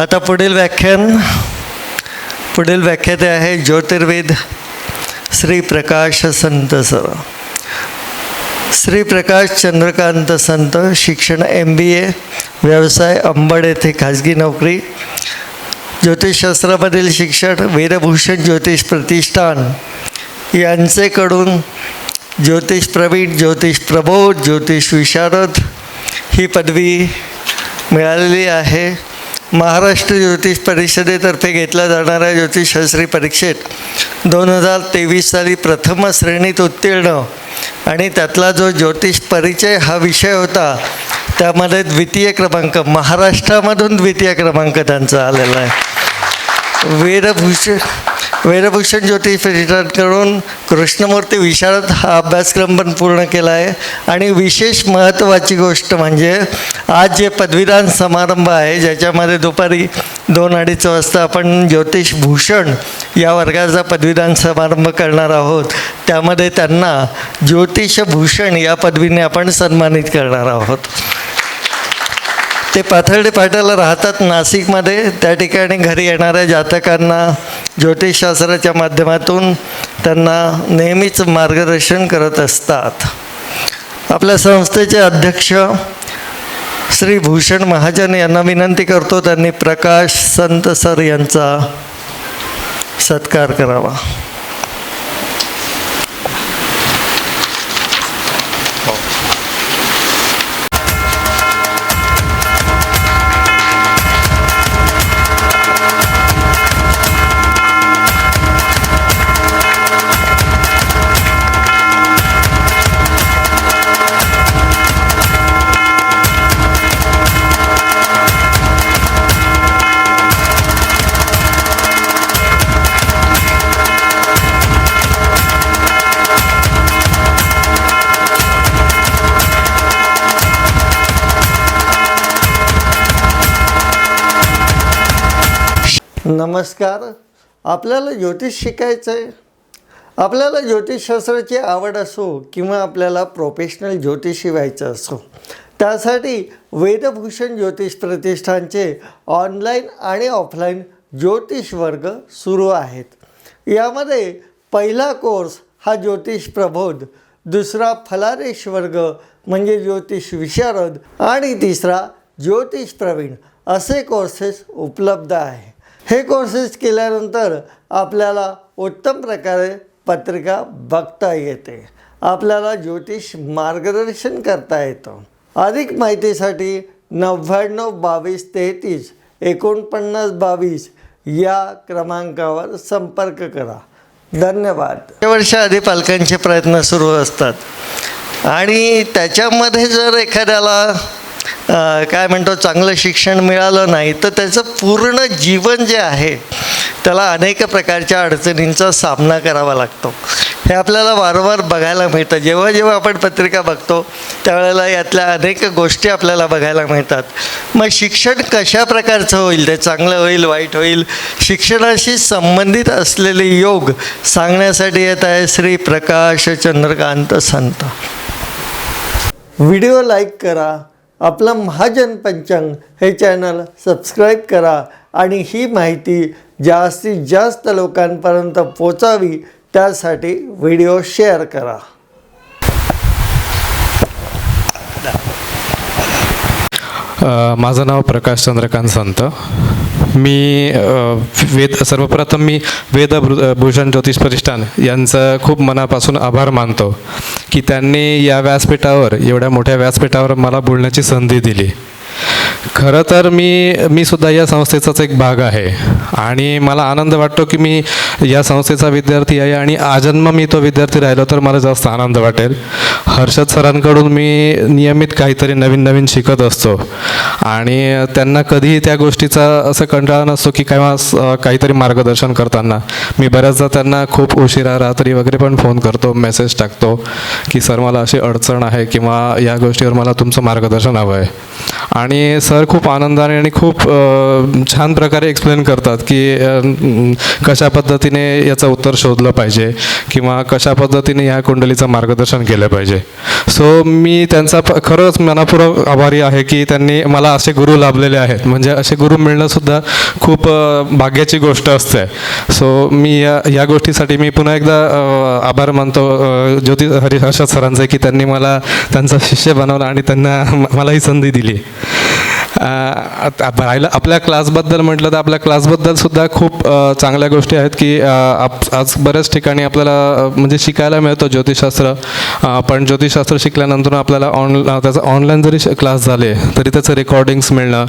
आता पुढील व्याख्यान पुढील व्याख्याते आहे ज्योतिर्वेद श्री प्रकाश संत सर. श्री प्रकाश चंद्रकांत संत शिक्षण एम बी ए व्यवसाय अंबड येथे खाजगी नोकरी ज्योतिषशास्त्रामधील शिक्षण वीरभूषण ज्योतिष प्रतिष्ठान यांचेकडून ज्योतिष प्रवीण ज्योतिष प्रबोध ज्योतिष विशारद ही पदवी मिळालेली आहे. महाराष्ट्र ज्योतिष परिषदेतर्फे घेतल्या जाणाऱ्या ज्योतिषशास्त्री परीक्षेत दोन हजार तेवीस साली प्रथम श्रेणीत उत्तीर्ण आणि त्यातला जो ज्योतिष परिचय हा विषय होता त्यामध्ये द्वितीय क्रमांक महाराष्ट्रामधून द्वितीय क्रमांक त्यांचा आलेला आहे. वेदभूषण वीरभूषण ज्योतिष प्रतिष्ठानकडून कृष्णमूर्ती विशारद हा अभ्यासक्रम पण पूर्ण केला आहे. आणि विशेष महत्त्वाची गोष्ट म्हणजे आज जे पदवीदान समारंभ आहे ज्याच्यामध्ये दुपारी दोन अडीच वाजता आपण ज्योतिष भूषण या वर्गाचा पदवीदान समारंभ करणार आहोत. त्यामध्ये त्यांना ज्योतिषभूषण या पदवीने आपण सन्मानित करणार आहोत. ते पाथर्डे पाट्याला राहतात नाशिकमध्ये. त्या ठिकाणी घरी येणाऱ्या जातकांना ज्योतिषशास्त्राच्या माध्यमातून त्यांना नेहमीच मार्गदर्शन करत असतात. आपल्या संस्थेचे अध्यक्ष श्री भूषण महाजन यांना विनंती करतो त्यांनी प्रकाश संत सर यांचा सत्कार करावा. नमस्कार. आपल्याला ज्योतिष शिकायचं आहे. आपल्याला ज्योतिषशास्त्राची आवड असो किंवा आपल्याला प्रोफेशनल ज्योतिषी व्हायचं असो. त्यासाठी वेदभूषण ज्योतिष प्रतिष्ठानचे ऑनलाईन आणि ऑफलाईन ज्योतिष वर्ग सुरू आहेत. यामध्ये पहिला कोर्स हा ज्योतिष प्रबोध दुसरा फलारेश वर्ग म्हणजे ज्योतिष विशारद आणि तिसरा ज्योतिष प्रवीण असे कोर्सेस उपलब्ध आहे हे कोर्सेस केल्यानंतर आपल्याला उत्तम प्रकारे पत्रिका बघता येते. आपल्याला ज्योतिष मार्गदर्शन करता येतं. अधिक माहितीसाठी नव्याण्णव बावीस तेहतीस एकोणपन्नास बावीस या क्रमांकावर संपर्क करा. धन्यवाद. वर्षाआधी पालकांचे प्रयत्न सुरू असतात. आणि त्याच्यामध्ये जर एखाद्याला काय म्हणतो चांगलं शिक्षण मिळालं नाही तर त्याचं पूर्ण जीवन जे आहे त्याला अनेक प्रकारच्या अडचणींचा सामना करावा लागतो. हे आपल्याला वारंवार बघायला मिळतं. जेव्हा जेव्हा आपण पत्रिका बघतो त्यावेळेला यातल्या अनेक गोष्टी आपल्याला बघायला मिळतात. मग शिक्षण कशा प्रकारचं होईल ते चांगलं होईल वाईट होईल? शिक्षणाशी संबंधित असलेले योग सांगण्यासाठी येत आहे श्री प्रकाश चंद्रकांत संत. व्हिडिओ लाईक करा आपलं महाजन पंचांग हे चॅनल सबस्क्राईब करा आणि ही माहिती जास्तीत जास्त लोकांपर्यंत पोचावी त्यासाठी व्हिडिओ शेअर करा. माझं नाव प्रकाश चंद्रकांत संत. मी वेद सर्वप्रथम मी वेद भूषण ज्योतिष प्रतिष्ठान यांचं खूप मनापासून आभार मानतो की त्यांनी या व्यासपीठावर एवढ्या मोठ्या व्यासपीठावर मला बोलण्याची संधी दिली. खरं तर मी मी सुद्धा या संस्थेचाच एक भाग आहे. आणि मला आनंद वाटतो की मी या संस्थेचा विद्यार्थी आहे आणि आजन्म मी तो विद्यार्थी राहिलो तर मला जास्त आनंद वाटेल. हर्षद सरांकडून मी नियमित काहीतरी नवीन नवीन शिकत असतो. आणि त्यांना कधीही त्या गोष्टीचा असं कंटाळा नसतो की केव्हा काहीतरी मार्गदर्शन करताना. मी बऱ्याचदा त्यांना खूप उशिरा रात्री वगैरे पण फोन करतो मेसेज टाकतो की सर मला अशी अडचण आहे किंवा या गोष्टीवर मला तुमचं मार्गदर्शन हवं आहे. आणि सर खूप आनंदाने आणि खूप छान प्रकारे एक्सप्लेन करतात की कशा पद्धतीने याचं उत्तर शोधलं पाहिजे किंवा कशा पद्धतीने या कुंडलीचं मार्गदर्शन केलं पाहिजे. सो मी त्यांचा प- खरंच मनापूर्वक आभारी आहे की त्यांनी मला असे गुरु लाभलेले आहेत. म्हणजे असे गुरु मिळणंसुद्धा खूप भाग्याची गोष्ट असते. सो मी या या गोष्टीसाठी मी पुन्हा एकदा आभार मानतो ज्योतिष ज्योती सरांचे की त्यांनी मला त्यांचा शिष्य बनवलं आणि त्यांना मला ही संधी दिली. राहिलं आपल्या क्लासबद्दल म्हटलं तर आपल्या क्लासबद्दल सुद्धा खूप चांगल्या गोष्टी आहेत की आप आज बऱ्याच ठिकाणी आपल्याला म्हणजे शिकायला मिळतं ज्योतिषशास्त्र. पण ज्योतिषशास्त्र शिकल्यानंतर आपल्याला ऑन त्याचं ऑनलाईन जरी क्लास झाले तरी त्याचं रेकॉर्डिंग्स मिळणं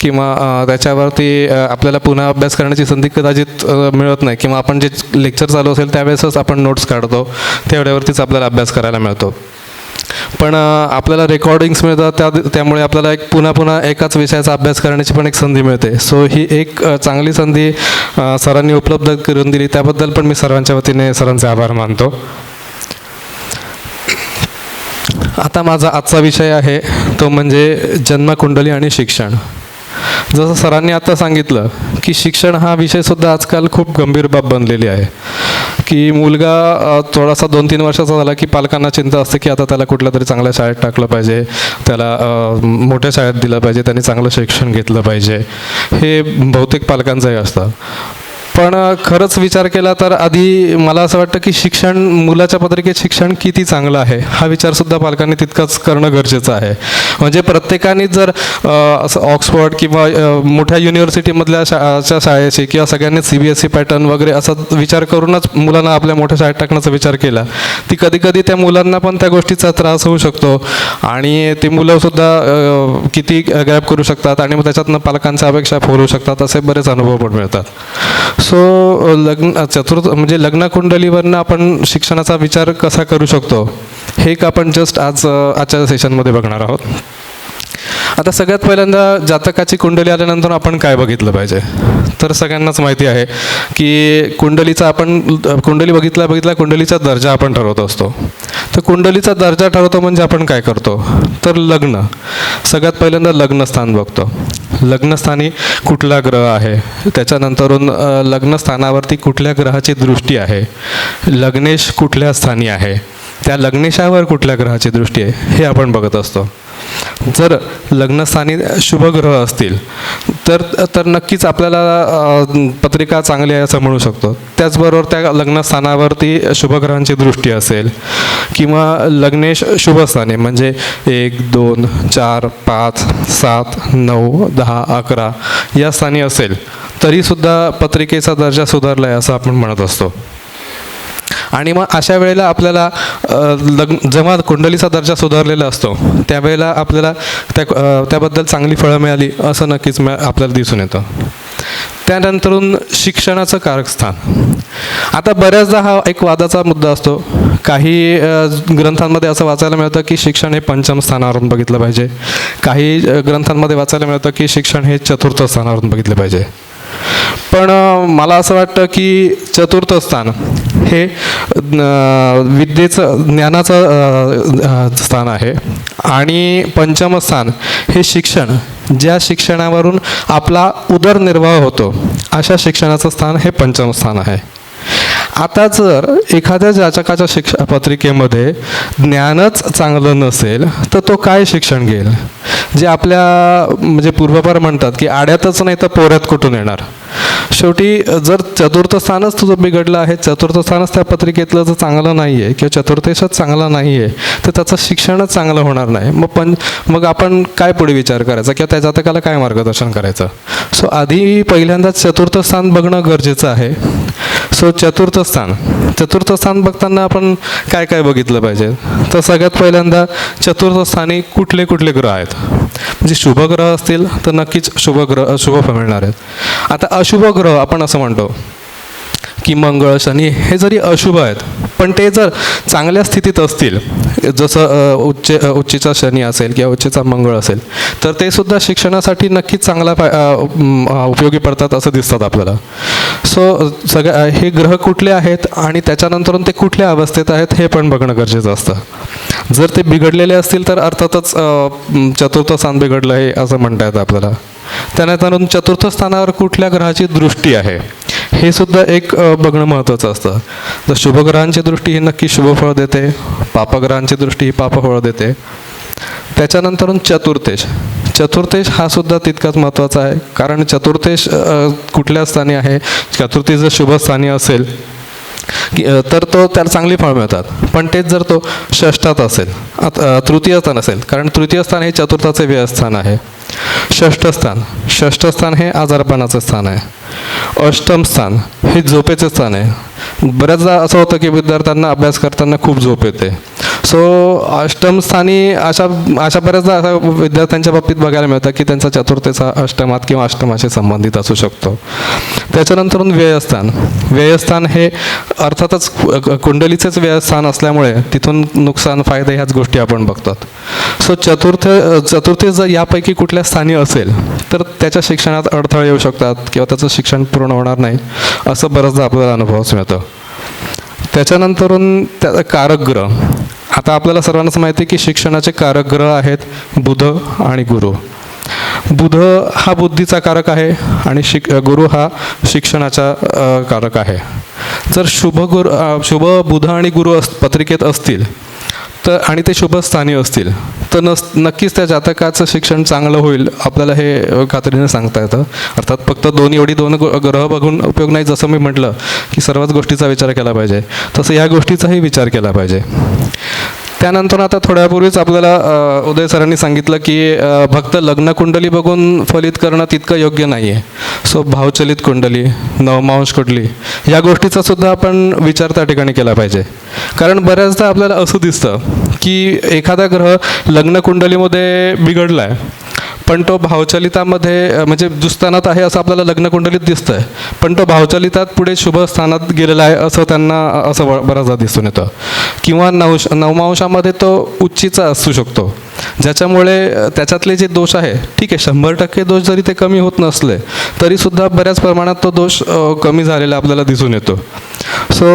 किंवा त्याच्यावरती आपल्याला पुन्हा अभ्यास करण्याची संधी कदाचित मिळत नाही किंवा आपण जे लेक्चर चालू असेल त्यावेळेसच आपण नोट्स काढतो तेवढ्यावरतीच आपल्याला अभ्यास करायला मिळतो. पण आपल्याला रेकॉर्डिंग्स मिळतात त्या त्यामुळे आपल्याला एक पुन्हा पुन्हा एकाच विषयाचा अभ्यास करण्याची पण एक संधी मिळते. सो ही एक चांगली संधी सरांनी उपलब्ध करून दिली. त्याबद्दल पण मी सर्वांच्या वतीने सरांचे आभार मानतो. आता माझा आजचा विषय आहे तो म्हणजे जन्मकुंडली आणि शिक्षण. जसं सरांनी आता सांगितलं की शिक्षण हा विषयसुद्धा आजकाल खूप गंभीर बाब बनलेली आहे. की मुलगा थोडासा दोन तीन वर्षाचा झाला की पालकांना चिंता असते की आता त्याला कुठल्या तरी चांगल्या शाळेत टाकलं पाहिजे त्याला मोठ्या शाळेत दिलं पाहिजे त्याने चांगलं शिक्षण घेतलं पाहिजे. हे बहुतेक पालकांचंही असतं. पण खरंच विचार केला तर आधी मला असं वाटतं की शिक्षण मुलाच्या पत्रिकेत शिक्षण किती चांगलं आहे हा विचारसुद्धा पालकांनी तितकंच करणं गरजेचं आहे. म्हणजे प्रत्येकाने जर असं ऑक्सफर्ड किंवा मोठ्या युनिव्हर्सिटीमधल्या शाळाच्या शाळेची किंवा सगळ्यांनी C B S C pattern वगैरे असा विचार करूनच मुलांना आपल्या मोठ्या शाळेत टाकण्याचा विचार केला ती कधी कधी त्या मुलांना पण त्या गोष्टीचा त्रास होऊ शकतो. आणि ती मुलंसुद्धा किती गॅप करू शकतात आणि मग त्याच्यातनं पालकांच्या अपेक्षा फोलू शकतात असे बरेच अनुभव पण मिळतात. सो लग्न चतुर्थ म्हणजे लग्न कुंडलीवरनं आपण शिक्षणाचा विचार कसा करू शकतो हे एक आपण जस्ट आज आजच्या सेशनमध्ये बघणार आहोत. आता सगळ्यात पहिल्यांदा जातकाची कुंडली आल्यानंतर आपण काय बघितलं पाहिजे? तर सगळ्यांनाच माहिती आहे की कुंडलीचा आपण कुंडली बघितला बघितला कुंडलीचा दर्जा आपण ठरवत असतो. तर कुंडलीचा दर्जा ठरवतो म्हणजे आपण काय करतो? तर लग्न. सगळ्यात पहिल्यांदा लग्नस्थान बघतो. लग्नस्थानी कुठला ग्रह आहे? त्याच्यानंतरून लग्नस्थानावरती कुठल्या ग्रहाची दृष्टी आहे? लग्नेश कुठल्या स्थानी आहे? त्या लग्नेशावर कुठल्या ग्रहाची दृष्टी आहे? हे आपण बघत असतो. जर लग्नस्थानी शुभग्रह असतील तर तर नक्कीच आपल्याला पत्रिका चांगली आहे असं म्हणू शकतो. त्याचबरोबर त्या लग्नस्थानावरती शुभग्रहांची दृष्टी असेल किंवा लग्नेश शुभस्थाने म्हणजे एक दोन चार पाच सात नऊ दहा अकरा या स्थानी असेल तरीसुद्धा पत्रिकेचा दर्जा सुधारला आहे असं आपण म्हणत असतो. आणि मग अशा वेळेला आपल्याला लग्न जेव्हा कुंडलीचा दर्जा सुधारलेला असतो त्यावेळेला आपल्याला त्या त्याबद्दल चांगली फळं मिळाली असं नक्कीच मिळा- आपल्याला दिसून येतं. त्यानंतरून शिक्षणाचं कारकस्थान आता बऱ्याचदा हा एक वादाचा मुद्दा असतो. काही ग्रंथांमध्ये असं वाचायला मिळतं की शिक्षण हे पंचम स्थानावरून बघितलं पाहिजे. काही ग्रंथांमध्ये वाचायला मिळतं की शिक्षण हे चतुर्थ स्थानावरून बघितलं पाहिजे. पण मला असं वाटतं की चतुर्थ स्थान हे विद्येचं ज्ञानाचं स्थान आहे. आणि पंचम स्थान हे शिक्षण. ज्या शिक्षणावरून आपला उदरनिर्वाह होतो अशा शिक्षणाचं स्थान हे पंचम स्थान आहे. आता जर एखाद्या जाचकाच्या शिक्ष पत्रिकेमध्ये ज्ञानच चांगलं नसेल तर तो काय शिक्षण घेईल? जे आपल्या म्हणजे पूर्वपार म्हणतात की आड्यातच नाही तर पोऱ्यात कुठून येणार? शेवटी जर चतुर्थ स्थानच तुझं बिघडलं आहे चतुर्थ स्थानच त्या पत्रिकेतलं जर चांगलं नाही आहे किंवा चतुर्थेशच चांगला नाही आहे तर त्याचं शिक्षणच चांगलं होणार नाही. मग पण मग आपण काय पुढे विचार करायचा किंवा त्या जातकाला काय मार्गदर्शन करायचं? सो आधी पहिल्यांदाच चतुर्थ स्थान बघणं गरजेचं आहे. सो चतुर्थ स्थान. चतुर्थ स्थान बघताना आपण काय काय बघितलं पाहिजे? तर सगळ्यात पहिल्यांदा चतुर्थ स्थानी कुठले कुठले ग्रह आहेत? म्हणजे शुभ ग्रह असतील तर नक्कीच शुभ ग्रह शुभ मिळणार आहेत. आता अशुभ ग्रह आपण असं म्हणतो. की मंगळ शनी हे जरी अशुभ आहेत पण ते जर चांगल्या स्थितीत असतील जसं उच्च उच्चीचा शनी असेल किंवा उच्चीचा मंगळ असेल तर ते सुद्धा शिक्षणासाठी नक्कीच चांगला उपयोगी पडतात असं दिसतात आपल्याला. सो सगळ्या हे ग्रह कुठले आहेत आणि त्याच्यानंतरून ते कुठल्या अवस्थेत आहेत हे पण बघणं गरजेचं असतं. जर ते बिघडलेले असतील तर अर्थातच चतुर्थ स्थान बिघडलं आहे असं म्हणता येतं आपल्याला. त्यानंतर चतुर्थ स्थानावर कुठल्या ग्रहाची दृष्टी आहे? हे सुद्धा एक बघणं महत्त्वाचं असतं. तर शुभग्रहांची दृष्टी ही नक्की शुभफळ देते पापग्रहांची दृष्टी ही पापफळ देते. त्याच्यानंतर चतुर्थेश. चतुर्थेश हा सुद्धा तितकाच महत्त्वाचा आहे कारण चतुर्थेश कुठल्या स्थानी आहे? चतुर्थी जर शुभ स्थानी असेल की तर तो त्याला चांगली फळ मिळतात. पण तेच जर तो षष्ठात असेल तृतीय स्थान असेल कारण तृतीय स्थान हे चतुर्थाचे व्ययस्थान आहे. षष्ठ स्थान. षष्ठ स्थान हे आजारपणाचं स्थान आहे. अष्टम स्थान हे झोपेचं स्थान आहे. बऱ्याचदा असं होतं की विद्यार्थ्यांना अभ्यास करताना खूप झोप येते. सो अष्टमस्थानी अशा अशा बऱ्याचदा अशा विद्यार्थ्यांच्या बाबतीत बघायला मिळतं की त्यांचा चतुर्थीचा अष्टमात किंवा अष्टमाशी संबंधित असू शकतो. त्याच्यानंतरून व्ययस्थान. व्ययस्थान हे अर्थातच कु- कुंडलीचेच व्ययस्थान असल्यामुळे तिथून नुकसान फायदे ह्याच गोष्टी आपण बघतात. सो चतुर्थ चतुर्थी जर यापैकी कुठल्या स्थानी असेल तर त्याच्या शिक्षणात अडथळे येऊ शकतात किंवा त्याचं शिक्षण पूर्ण होणार नाही असं बरंचदा आपल्याला अनुभवच मिळतं. त्याच्यानंतरून त्या कारक ग्रह. आता आपल्याला सर्वांनाच माहिती आहे की शिक्षणाचे कारक ग्रह आहेत बुध आणि गुरु. बुध हा बुद्धीचा कारक आहे आणि शिक गुरु हा शिक्षणाचा कारक आहे. जर शुभ गुरु शुभ बुध आणि गुरु अस पत्रिकेत असतील तर आणि ते शुभस्थानी असतील. तर नस नक्कीच त्या जातकाचं शिक्षण चांगलं होईल आपल्याला हे खात्रीने सांगता येतं. अर्थात फक्त दोन एवढी दोन ग्रह बघून उपयोग नाही जसं मी म्हटलं की सर्वच गोष्टीचा विचार केला पाहिजे. तसं या गोष्टीचाही विचार केला पाहिजे. त्यानंतर आता थोड्यापूर्वीच आपल्याला उदय सरांनी सांगितलं की फक्त लग्न कुंडली बघून फलित करणं तितकं योग्य नाही आहे सो भावचलित कुंडली नवमांश कुंडली या गोष्टीचा सुद्धा आपण विचार त्या ठिकाणी केला पाहिजे. कारण बऱ्याचदा आपल्याला असं दिसतं की एखादा ग्रह लग्न कुंडलीमध्ये बिघडला आहे पण तो भावचलितामध्ये म्हणजे दुस्थानात आहे असं आपल्याला लग्नकुंडलीत दिसतं आहे पण तो भावचलितात पुढे शुभ स्थानात गेलेला आहे असं त्यांना असं बराचदा दिसून येतं. किंवा नवश नवमांशामध्ये तो उच्चीचा असू शकतो. ज्याच्यामुळे त्याच्यातले जे दोष आहे ठीक आहे शंभर टक्के दोष जरी ते कमी होत नसले तरीसुद्धा बऱ्याच प्रमाणात तो दोष कमी झालेला आपल्याला दिसून येतो. सो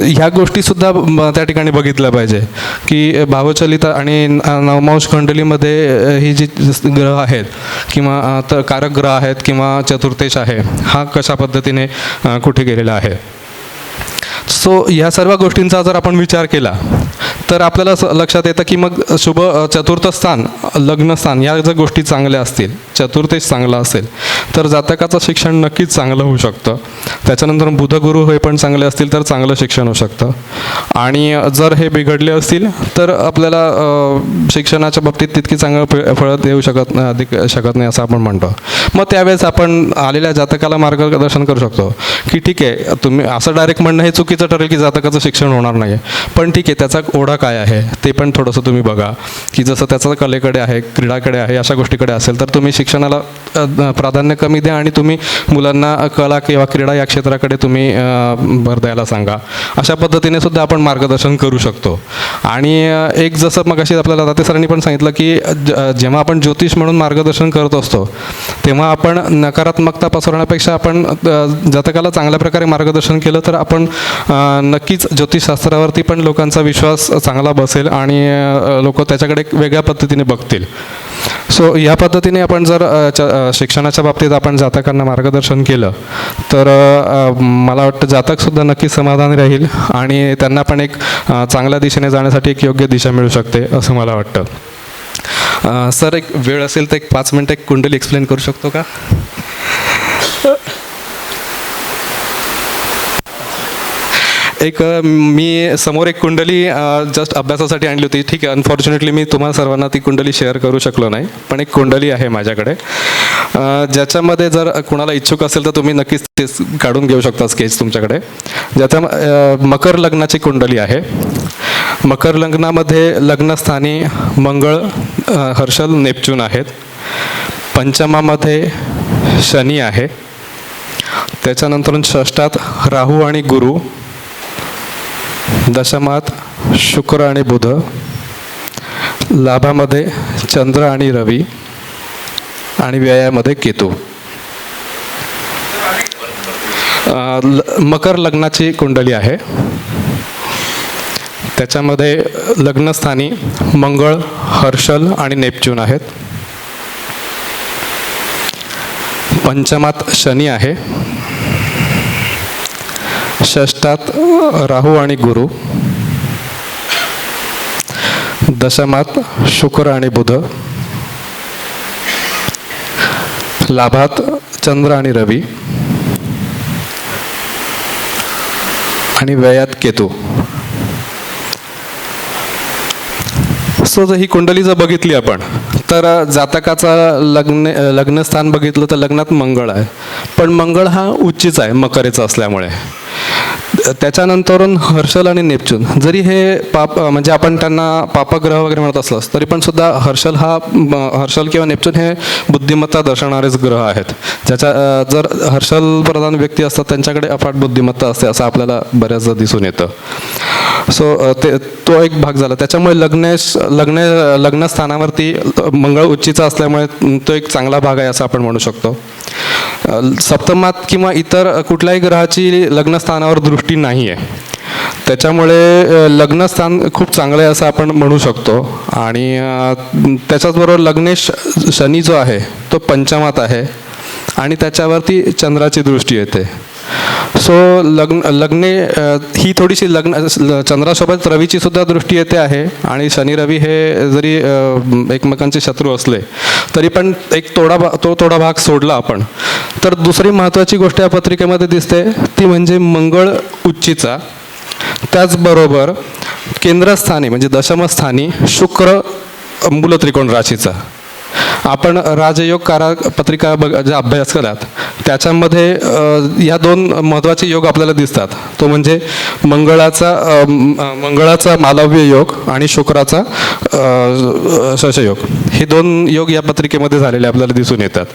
ह्या गोष्टीसुद्धा त्या ठिकाणी बघितल्या पाहिजे. की भावचलिता आणि नवमांश कुंडलीमध्ये ही जी ग्रह आहेत किंवा तर कारक ग्रह आहेत किंवा चतुर्थेश आहे हा कशा पद्धतीने कुठे गेलेला आहे? सो ह्या सर्व गोष्टींचा जर आपण विचार केला तर आपल्याला लक्षात येतं की मग शुभ चतुर्थ स्थान लग्नस्थान या जर गोष्टी चांगल्या असतील चतुर्थेश चांगला असेल तर जातकाचं शिक्षण नक्कीच चांगलं होऊ शकतं. त्याच्यानंतर बुधगुरू हे पण चांगले असतील तर चांगलं शिक्षण होऊ शकतं. आणि जर हे बिघडले असतील तर आपल्याला शिक्षणाच्या बाबतीत तितकी चांगलं फळ देऊ शकत शकत नाही असं आपण म्हणतो. मग त्यावेळेस आपण आलेल्या जातकाला मार्गदर्शन करू शकतो. की ठीक आहे तुम्ही असं डायरेक्ट म्हणणं हे चुकीचं ठरेल की जातकाचं शिक्षण होणार नाही पण ठीक आहे त्याचा ओढा काय आहे ते पण थोडंसं तुम्ही बघा. की जसं त्याचं कलेकडे आहे क्रीडाकडे आहे अशा गोष्टीकडे असेल तर तुम्ही शिक्षणाला प्राधान्य कमी द्या आणि तुम्ही मुलांना कला किंवा क्रीडा या क्षेत्राकडे तुम्ही भर द्यायला सांगा. अशा पद्धतीने सुद्धा आपण मार्गदर्शन करू शकतो. आणि एक जसं मग अशी आपल्याला दाते सरांनी पण सांगितलं की ज- जेव्हा आपण ज्योतिष म्हणून मार्गदर्शन करत असतो तेव्हा आपण नकारात्मकता पसरवण्यापेक्षा आपण जातकाला चांगल्या प्रकारे मार्गदर्शन केलं तर आपण नक्कीच ज्योतिषशास्त्रावरती पण लोकांचा विश्वास चांगला बसेल आणि लोक त्याच्याकडे एक वेगळ्या पद्धतीने बघतील. सो या पद्धतीने आपण जर च- शिक्षणाच्या बाबतीत आपण जातकांना मार्गदर्शन केलं तर मला वाटतं जातकसुद्धा नक्की समाधानी राहील आणि त्यांना पण एक चांगल्या दिशेने जाण्यासाठी एक योग्य दिशा मिळू शकते असं मला वाटतं. सर एक वेळ असेल तर एक पाच मिनटं एक कुंडली एक्सप्लेन करू शकतो का? एक मी समोर एक कुंडली जस्ट अभ्यासासाठी आणली होती. ठीक आहे अनफॉर्च्युनेटली मी तुम्हाला सर्वांना ती कुंडली शेअर करू शकलो नाही पण एक कुंडली आहे माझ्याकडे. ज्याच्यामध्ये जर कुणाला इच्छुक असेल तर तुम्ही नक्कीच ते काढून घेऊ शकता स्केच तुमच्याकडे. ज्याच्या मकर लग्नाची कुंडली आहे. मकर लग्नामध्ये लग्नस्थानी मंगळ हर्षल नेपच्यून आहेत. पंचमामध्ये शनी आहे. त्याच्यानंतर षष्ठात राहू आणि गुरु. दशमात शुक्र आणि बुध लाभामध्ये चंद्र आणि रवी आणि व्ययामध्ये केतू. ल- मकर लग्नाची कुंडली आहे. त्याच्यामध्ये लग्नस्थानी मंगळ हर्षल आणि नेपच्यून आहेत. पंचमात शनी आहे. षष्टात राहू आणि गुरु. दशमात शुक्र आणि बुध. लाभात चंद्र आणि रवी. आणि व्ययात केतू. सो ही कुंडली जर बघितली आपण तर जातकाचा लग्न लग्नस्थान बघितलं तर लग्नात मंगळ आहे. पण मंगळ हा उच्चीच आहे मकरेचा असल्यामुळे. त्याच्यानंतरून हर्षल आणि नेपच्यून. जरी हे पाप म्हणजे आपण त्यांना पापग्रह वगैरे म्हणत असलास तरी पण सुद्धा हर्षल हा हर्षल किंवा नेपच्यून हे बुद्धिमत्ता दर्शवणारेच ग्रह आहेत. ज्याच्या जर हर्षल प्रधान व्यक्ती असतात त्यांच्याकडे अफाट बुद्धिमत्ता असते असं आपल्याला बऱ्याचदा दिसून येतं. सो ते तो एक भाग झाला. त्याच्यामुळे लग्नेश लग्न लग्नस्थानावरती मंगळ उच्चीचा असल्यामुळे तो एक चांगला भाग आहे असं आपण म्हणू शकतो. सप्तमात किंवा इतर कुठल्याही ग्रहाची लग्नस्थानावर दृष्टी नाही आहे. त्याच्यामुळे लग्नस्थान खूप चांगलं आहे असं आपण म्हणू शकतो. आणि त्याच्याचबरोबर लग्नेश शनी जो आहे तो पंचमात आहे. आणि त्याच्यावरती चंद्राची दृष्टी येते. सो लग्न लग्ने ही थोडीशी लग्न चंद्रासोबत रवीची सुद्धा दृष्टी येते आहे आणि शनी रवी हे जरी एकमेकांचे शत्रू असले तरी पण एक तोडा भा तो थोडा भाग सोडला आपण. तर दुसरी महत्त्वाची गोष्ट या पत्रिकेमध्ये दिसते ती म्हणजे मंगळ उच्चीचा. त्याचबरोबर केंद्रस्थानी म्हणजे दशमस्थानी शुक्र मूलत्रिकोण राशीचा. आपण राजयोग कारा पत्रिका बघ जे अभ्यास केलात त्याच्यामध्ये ह्या या दोन महत्त्वाचे योग आपल्याला दिसतात. तो म्हणजे मंगळाचा मंगळाचा मालव्य योग आणि शुक्राचा शशयोग हे दोन योग या पत्रिकेमध्ये झालेले आपल्याला दिसून येतात.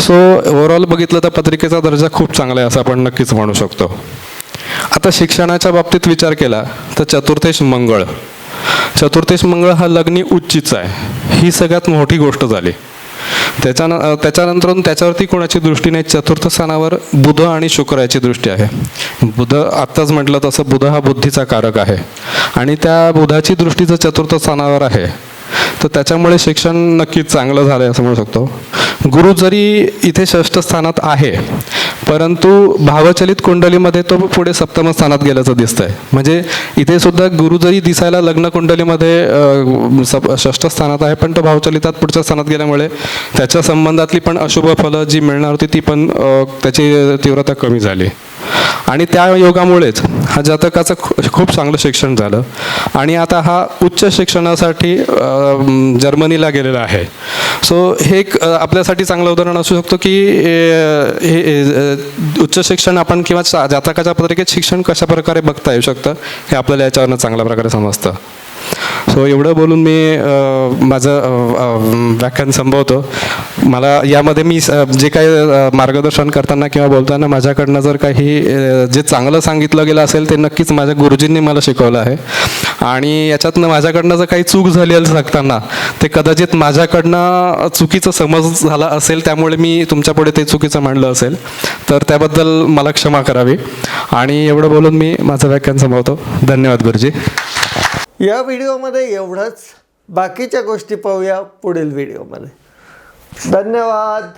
सो ओव्हरऑल बघितलं तर पत्रिकेचा दर्जा खूप चांगला आहे असं आपण नक्कीच म्हणू शकतो. आता शिक्षणाच्या बाबतीत विचार केला तर चतुर्थेश मंगळ. चतुर्थेश मंगळ हा लग्नी उच्चीच आहे. ही सगळ्यात मोठी गोष्ट झाली. त्याच्यान त्याच्यानंतर त्याच्यावरती कोणाची दृष्टी नाही चतुर्थ स्थानावर बुध आणि शुक्र याची दृष्टी आहे. बुध आत्ताच म्हटलं तसं बुध हा बुद्धीचा कारक आहे. आणि त्या बुधाची दृष्टी जर चतुर्थ स्थानावर आहे तर त्याच्यामुळे शिक्षण नक्कीच चांगलं झालं आहे असं म्हणू शकतो. गुरु जरी इथे षष्ठ स्थानात आहे परंतु भावचलित कुंडलीमध्ये तो पुढे सप्तम स्थानात गेल्याचं दिसतंय. म्हणजे इथे सुद्धा गुरु जरी दिसायला लग्न कुंडलीमध्ये षष्ठ स्थानात आहे पण तो भावचलितात पुढच्या स्थानात गेल्यामुळे त्याच्या संबंधातली पण अशुभ फलं जी मिळणार होती ती पण त्याची तीव्रता कमी झाली. आणि त्या योगामुळेच हा जातकाचं खूप चांगलं शिक्षण झालं. आणि आता हा उच्च शिक्षणासाठी जर्मनीला गेलेला आहे. सो हे एक आपल्यासाठी चांगलं उदाहरण असू शकतो की हे उच्च शिक्षण आपण किंवा जातकाच्या पत्रिकेत शिक्षण कशा प्रकारे बघता येऊ शकतं हे आपल्याला याच्यावरनं चांगल्या प्रकारे समजतं. सो एवढं बोलून मी माझं व्याख्यान संभवतो मला यामध्ये मी जे काही मार्गदर्शन करताना किंवा बोलताना माझ्याकडनं जर काही जे चांगलं सांगितलं गेलं असेल ते नक्कीच माझ्या गुरुजींनी मला शिकवलं आहे. आणि याच्यातनं माझ्याकडनं जर काही चूक झाली असेल सांगताना ते कदाचित माझ्याकडनं चुकीचं समज झाला असेल त्यामुळे मी तुमच्यापुढे ते चुकीचं मांडलं असेल तर त्याबद्दल मला क्षमा करावी. आणि एवढं बोलून मी माझं व्याख्यान संभवतो धन्यवाद गुरुजी. या व्हिडिओमध्ये एवढंच. बाकीच्या गोष्टी पाहूया पुढील व्हिडिओमध्ये. धन्यवाद.